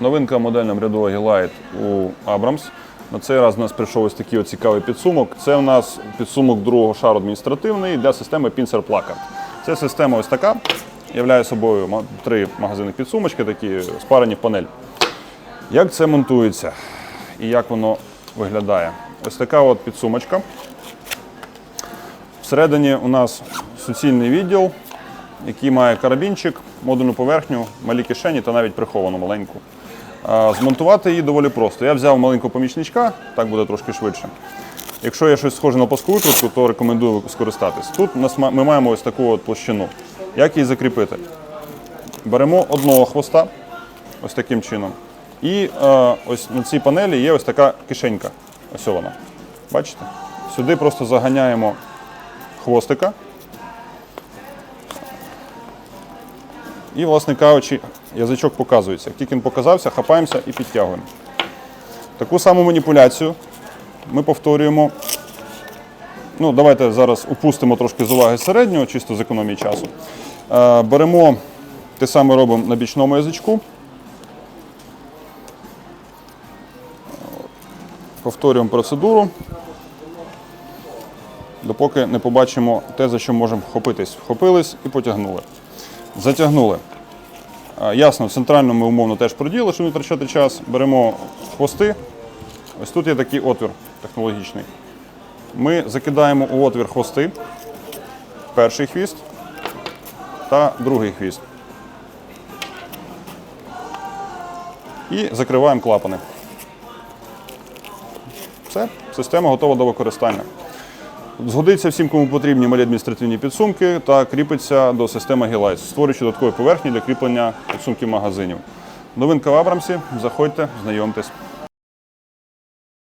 Новинка модельного ряду Agilite у Abrams. На цей раз у нас прийшов ось такий цікавий підсумок. Це у нас підсумок другого шару адміністративний для системи Pincer Placard. Ця система ось така. Являє собою три магазинних підсумочки, такі спарені в панель. Як це монтується і як воно виглядає? Ось така от підсумочка. Всередині у нас суцільний відділ, який має карабінчик, модульну поверхню, малі кишені та навіть приховану маленьку. Змонтувати її доволі просто. Я взяв маленького помічничка, так буде трошки швидше. Якщо є щось схоже на паску викрутку, то рекомендую скористатись. Тут ми маємо ось таку от площину. Як її закріпити? Беремо одного хвоста, ось таким чином. І е, ось на цій панелі є ось така кишенька. Ось вона. Бачите? Сюди просто заганяємо хвостика. І, власне кажучи, язичок показується. Як тільки він показався, хапаємося і підтягуємо. Таку саму маніпуляцію ми повторюємо. Ну, давайте зараз упустимо трошки з уваги середнього, чисто з економії часу. Е, беремо те саме робимо на бічному язичку. Повторюємо процедуру, допоки не побачимо те, за що можемо вхопитись. Вхопились і потягнули. Затягнули. Ясно, центрально ми умовно теж проділи, щоб не втрачати час. Беремо хвости. Ось тут є такий отвір технологічний. Ми закидаємо у отвір хвости, перший хвіст та другий хвіст. І закриваємо клапани. Все, система готова до використання. Згодиться всім, кому потрібні малі адміністративні підсумки та кріпиться до системи Гілайс, створюючи додаткові поверхні для кріплення підсумків магазинів. Новинка в Абрамсі. Заходьте, знайомтесь.